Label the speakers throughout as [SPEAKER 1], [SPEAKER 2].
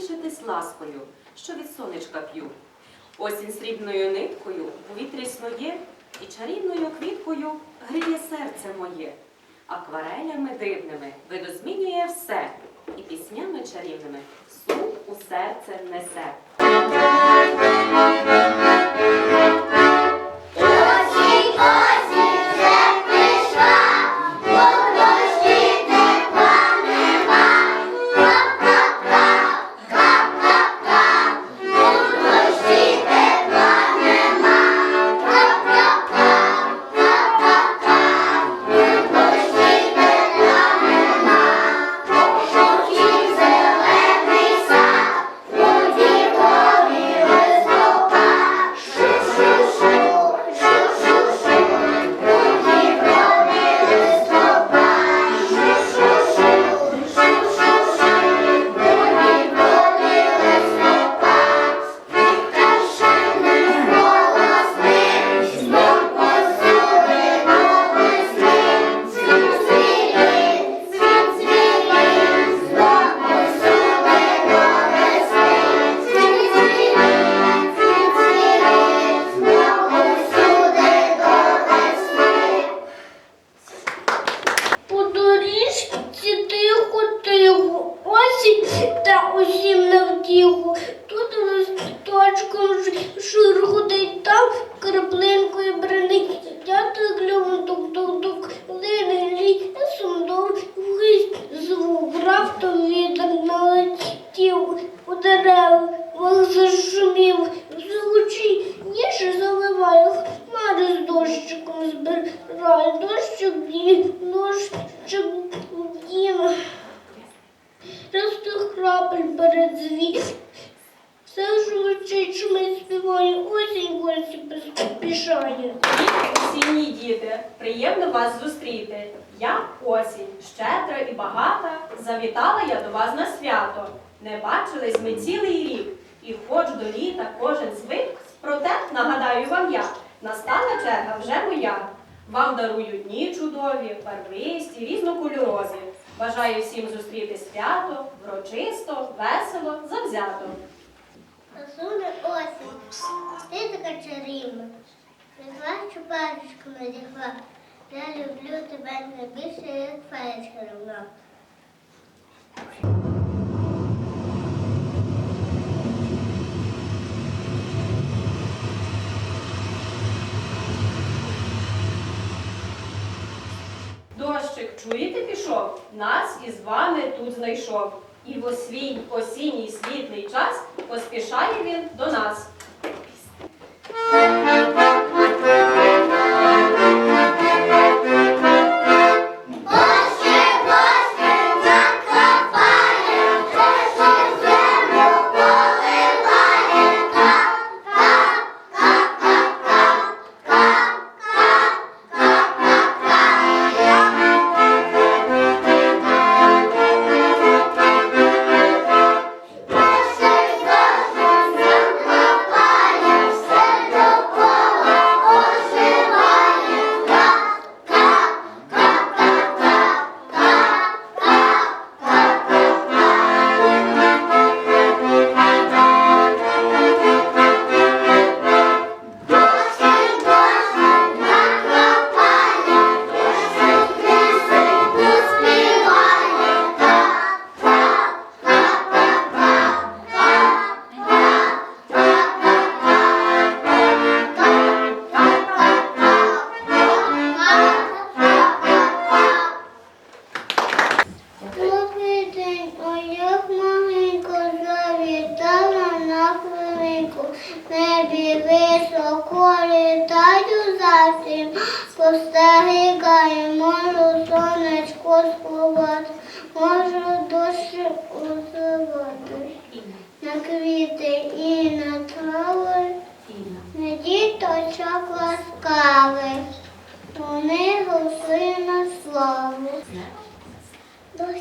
[SPEAKER 1] і натішитись ласкою, що від сонечка п'ю. Осінь срібною ниткою у вітрі снує, і чарівною квіткою гріє серце моє. Акварелями дивними видозмінює все, і піснями чарівними сум у серце несе.
[SPEAKER 2] Збирає, дощик діє, дощик діє. Просто крапель перед звіт. Все журчить, шумить, співає, осінь гості поспішає.
[SPEAKER 1] Осінні діти, приємно вас зустріти. Я осінь, щедра і багата, завітала я до вас на свято. Не бачились ми цілий рік, і хоч до літа кожен звик, проте нагадаю вам я, настала черга вже моя. Вам дарую дні чудові, барвисті, різнокольорові. Бажаю всім зустріти свято, врочисто, весело, завзято.
[SPEAKER 3] Красуня осінь, ти така чарівна, прийшла чупарочку надягла. Я люблю тебе найбільше, як феєчка рівна.
[SPEAKER 1] Чуєте, пішов? Нас із вами тут знайшов. І в освій осінній світлий час поспішає він до нас.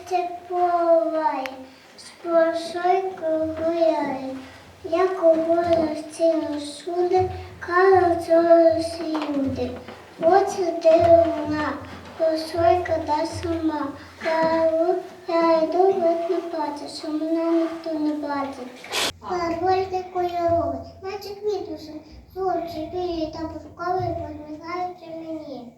[SPEAKER 3] Це поває, спошойку гуляє, як у ціну суди,
[SPEAKER 1] кара зоросі люди. Оце де вона, посойка да сама. Я йду, вид не плачу, що мене ніхто не бачить. Парвольний кольоровий, наче квітуси, сонці білі та буркові, посміхаючи мені.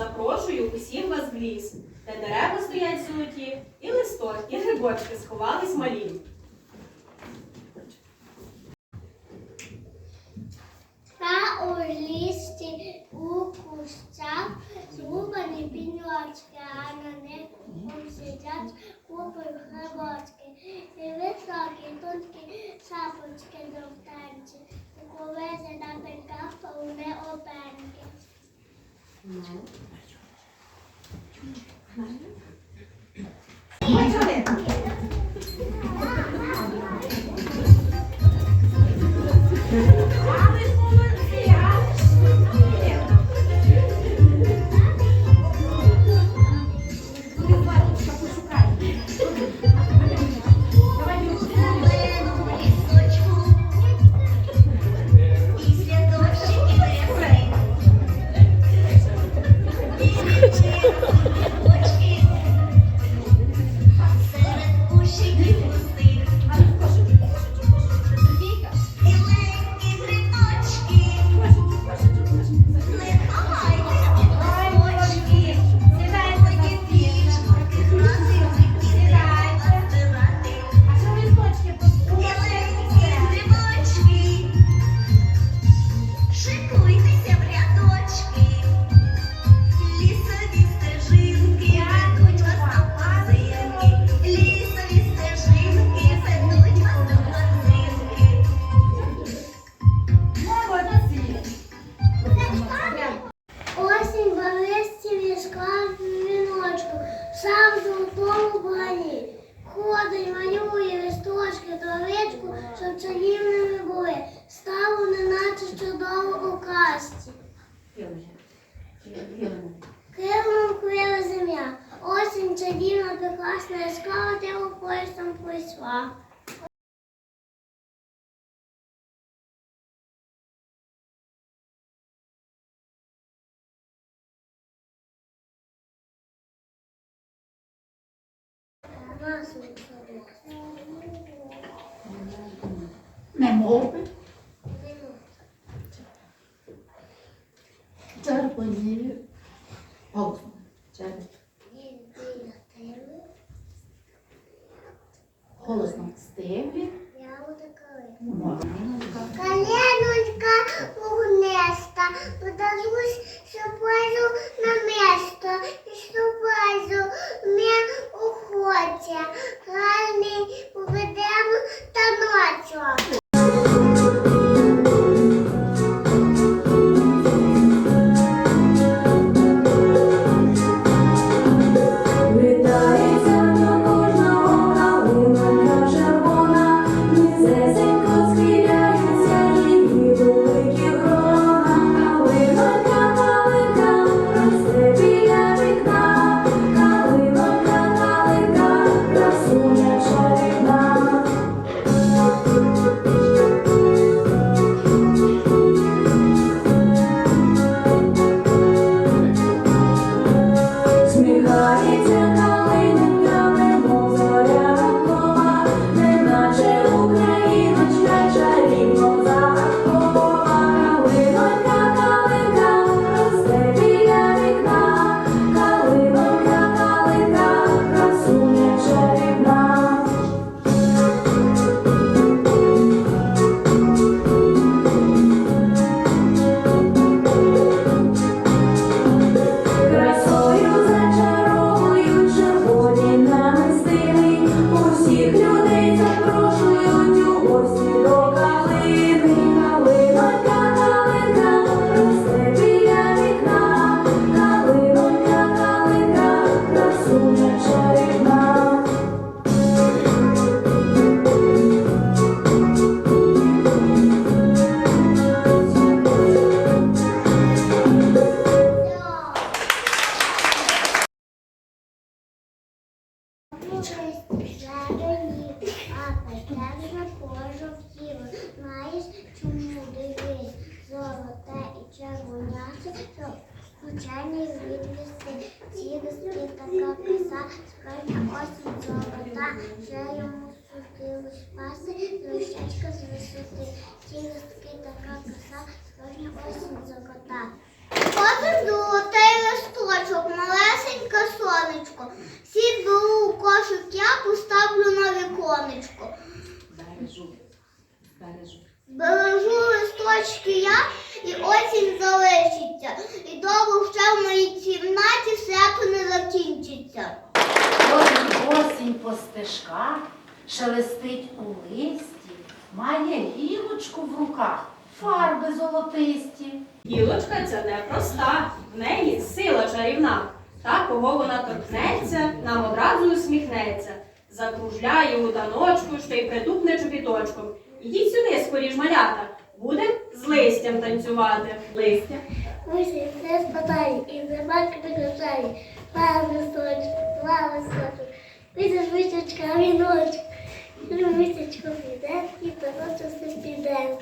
[SPEAKER 4] Запрошую усіх вас в ліс, де дерева стоять золоті, і листок, і грибочки сховались малі.
[SPEAKER 1] Та у лісі у кущах зрубані піньочки, а на них сидять купи грибочки. І високі тонкі шапочки до втенці, і коли на пеньках повне опенки. 8,000원. Ходить, малює листочки, травичку, щоб чарівними були. Стало неначе чудово у казці. Кривом крила земля. Осінь чарівна, прекрасна, яскрава, тихо поясом прийшла. Пожовтіло. Знаєш, чому дивись, золоте і червоняше, що звичайний відвісти. Цілості така краса, справжня осінь золота, вже йому судилось паси, дощечка з висоти. Цілостки така краса, справжня осінь золота. Ходить золотий листочок, малесеньке сонечко. Сід беру у кошик, я поставлю на віконечко.
[SPEAKER 5] Бережу.
[SPEAKER 1] Листочки я, і осінь залишиться. І довго ще в моїй кімнаті свято не закінчиться.
[SPEAKER 5] Ходить осінь по стежках, шелестить у листі, має гілочку в руках, фарби золотисті.
[SPEAKER 4] Гілочка ця непроста, в неї сила чарівна. Та, кого вона торкнеться, нам одразу усміхнеться. Закружляє у таночку, ще й притупне чобіточком. Ідіть сюди, скоріш малята, буде з листям танцювати. Листя.
[SPEAKER 1] Висі, все спадає, і забаки прикрашає. Два листочок, два листочок. Висиш вишечка, віночок. Висічку піде, і таночок все піде.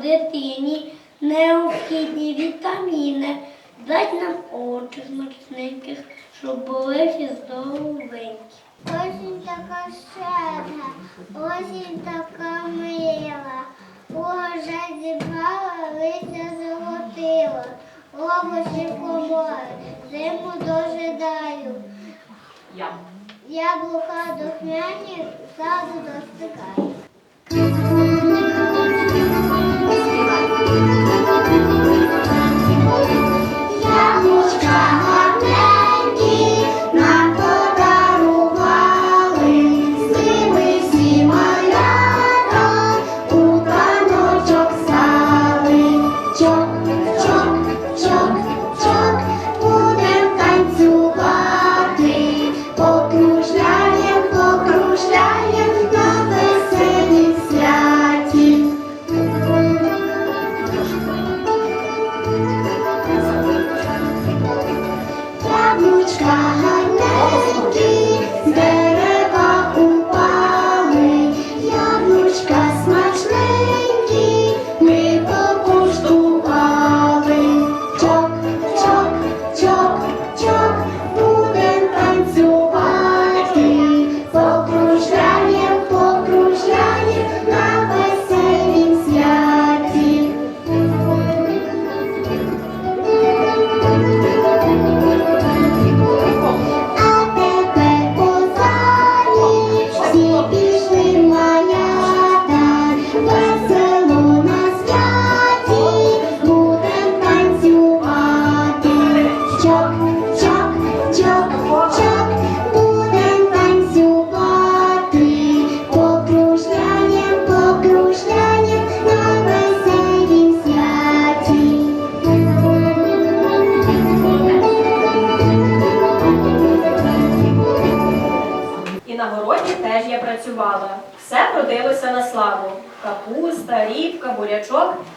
[SPEAKER 3] Дитині необхідні вітаміни. Дать нам очі смачненьких, щоб були всі здоровенькі.
[SPEAKER 1] Осінь така щедра, осінь така мила, Боже зібрала, листя золотила, овочі комори, зиму дожидаю.
[SPEAKER 6] Я.
[SPEAKER 1] Яблука духмяні, ззаду достигаю.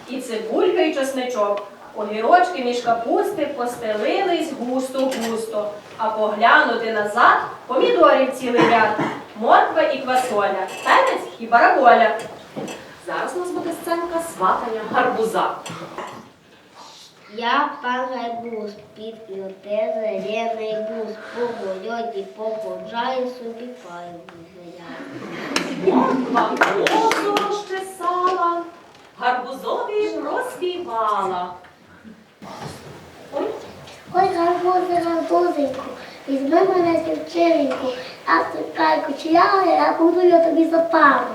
[SPEAKER 4] І цибулька, і чесничок. Огірочки між капусти постелились густо-густо, а поглянути назад помідорів цілий ряд, морква і квасоля, перець і бараболя.
[SPEAKER 6] Зараз у нас буде сценка сватання гарбуза.
[SPEAKER 2] Я пан Гайбус, під плюте зелений бус, по гольоді походжаю собі паю.
[SPEAKER 6] Морква косу розчесала, гарбузові проспівала. Ой,
[SPEAKER 3] Ой, гарбузи, гарбузику, візьми мене дівчинку, а ти кучерява, я буду я тобі за пару.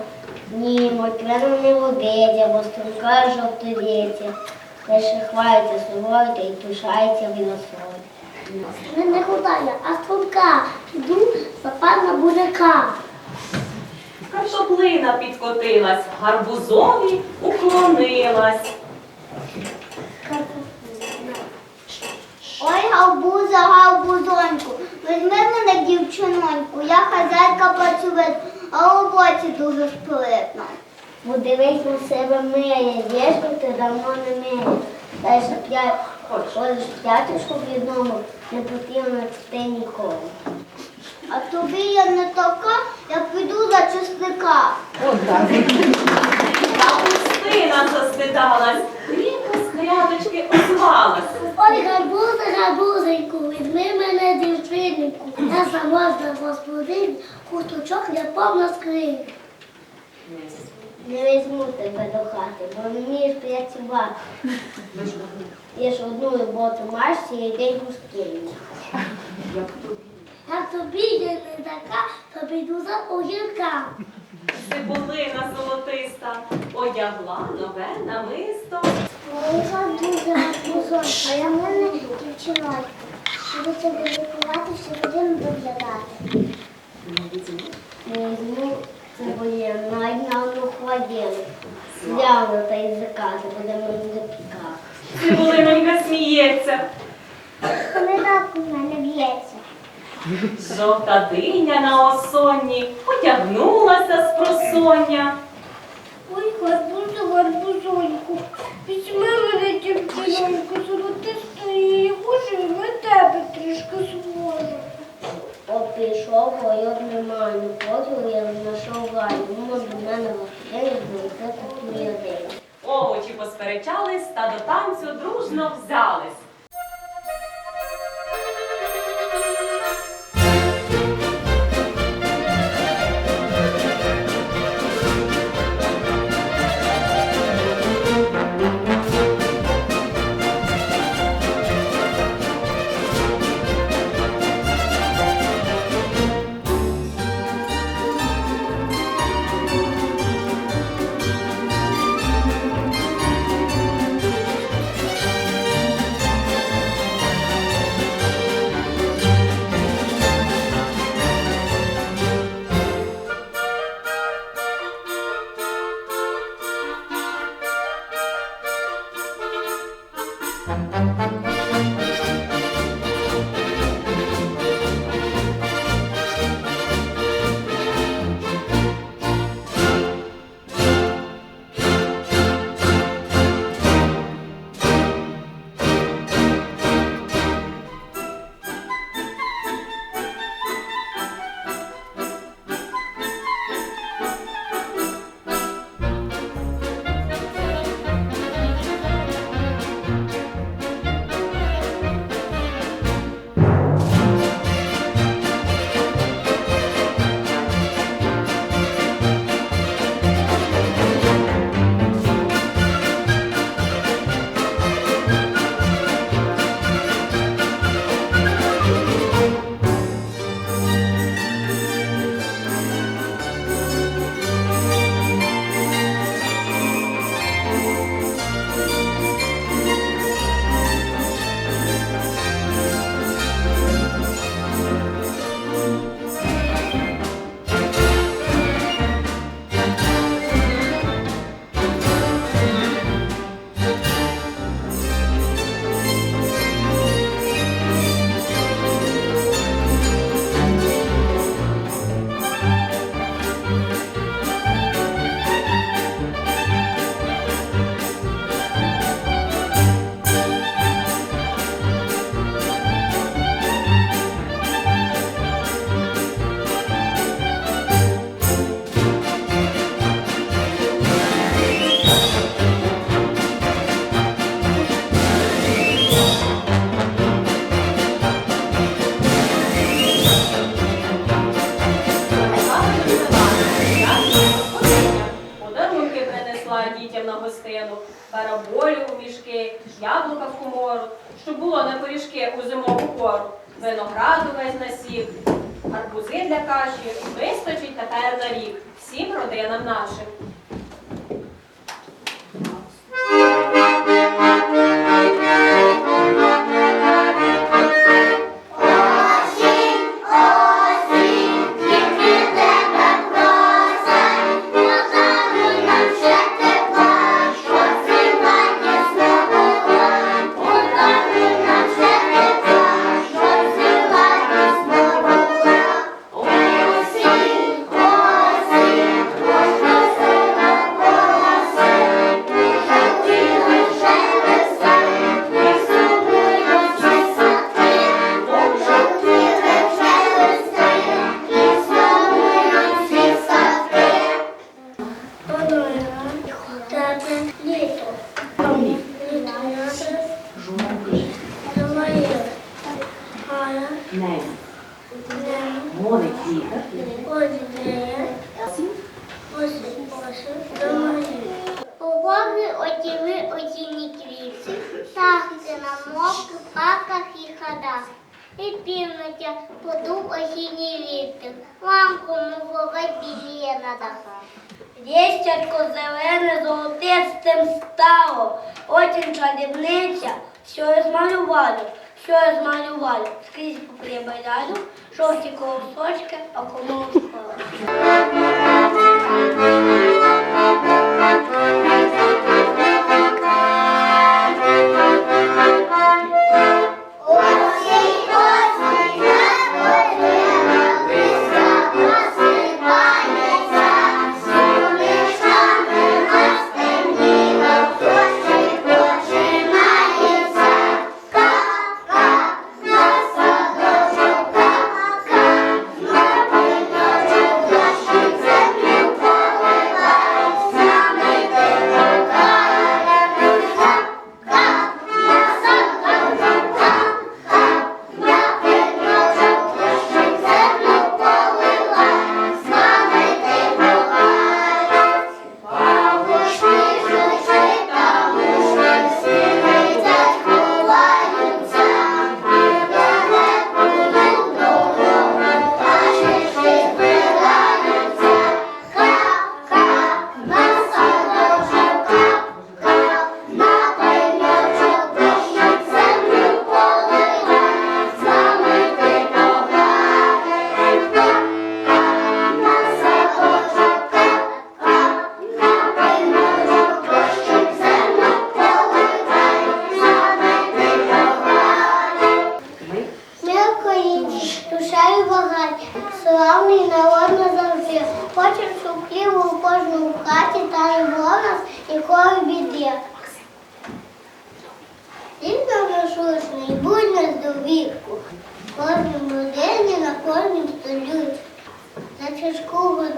[SPEAKER 2] Ні, морквина не водиться, бо струнка жовтовіться. Лише хвалиться собою та й пишається виносою.
[SPEAKER 3] Не, не худая, а струнка, йду за пана буряка.
[SPEAKER 6] Картоплина підкотилась, гарбузові уклонилась.
[SPEAKER 3] Ой, гарбуза, гарбузоньку, візьми мене дівчиноньку, я хазяйка працювати, а у роботі дуже спритно.
[SPEAKER 2] Бо дивись на себе миє, дєшку ти давно не миє. Дальше п'ять, ходиш п'яточку в одному, не потрібно ти ніколи.
[SPEAKER 3] А тобі я не така, я піду за чесника.
[SPEAKER 6] Капустина застидалась, рідко з грядочки озвалась.
[SPEAKER 3] Ой, гарбузи, гарбузеньку, візьми мене дівчинку, я заможна господин, куточок не повна скринь.
[SPEAKER 2] Не візьму тебе до хати, бо не вмієш працювати. Я ж одну роботу маєш, цілий день гускинь.
[SPEAKER 3] Я тобі я не така, то піду за огірка.
[SPEAKER 6] Цибулина золотиста одягла нове намисто.
[SPEAKER 3] Ой, гарбузи, гарбузон, а я в мене дівчинонька. Буду тебе лікувати, всю годину доглядати.
[SPEAKER 2] Не візьму цибулі, навіть на одну хвилину. Гляну та язика, це буде мені запікати.
[SPEAKER 6] Цибулинонька сміється.
[SPEAKER 3] Коли так у мене б'ється.
[SPEAKER 6] Жовта диня на осонні потягнулася
[SPEAKER 1] Що я змалювала? Скрізь прибираю, жовті колосочки, а кому.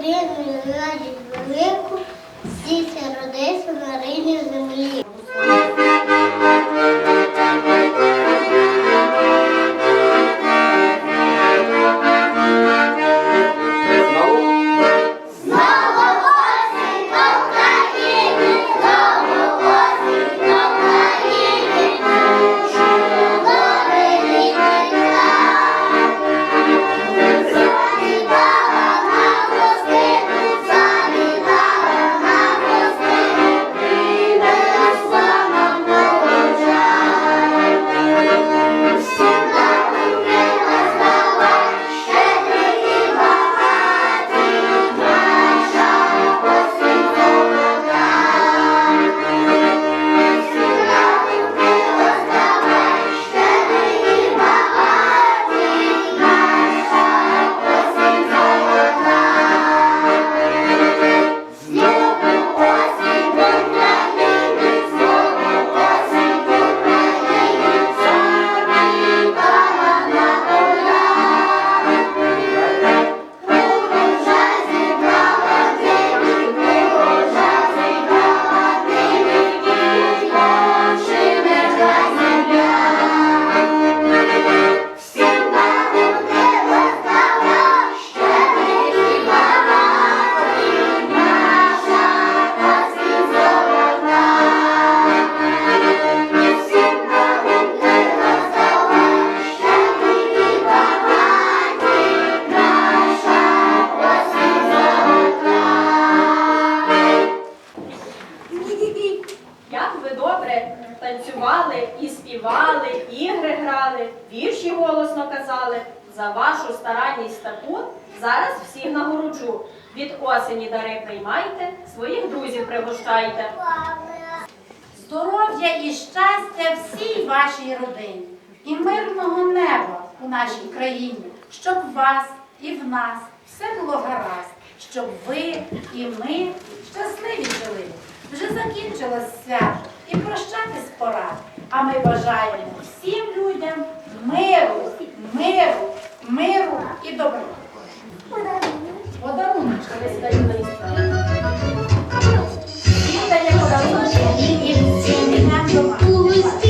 [SPEAKER 7] Україною радість велику, всі родився на рині землі. танцювали, і співали, ігри грали, вірші
[SPEAKER 4] голосно казали. За вашу старанність таку зараз всіх нагороджу. Від осені дари приймайте, своїх друзів пригощайте.
[SPEAKER 5] Здоров'я і щастя всій вашій родині і мирного неба у нашій країні, щоб вас і в нас все було гаразд, щоб ви і ми щасливі жили. Вже закінчилось свято і прощатись пора. А ми бажаємо всім людям миру, миру, миру і добра. Подаруночка десь Всім дає подарунок і всім підемо до вас.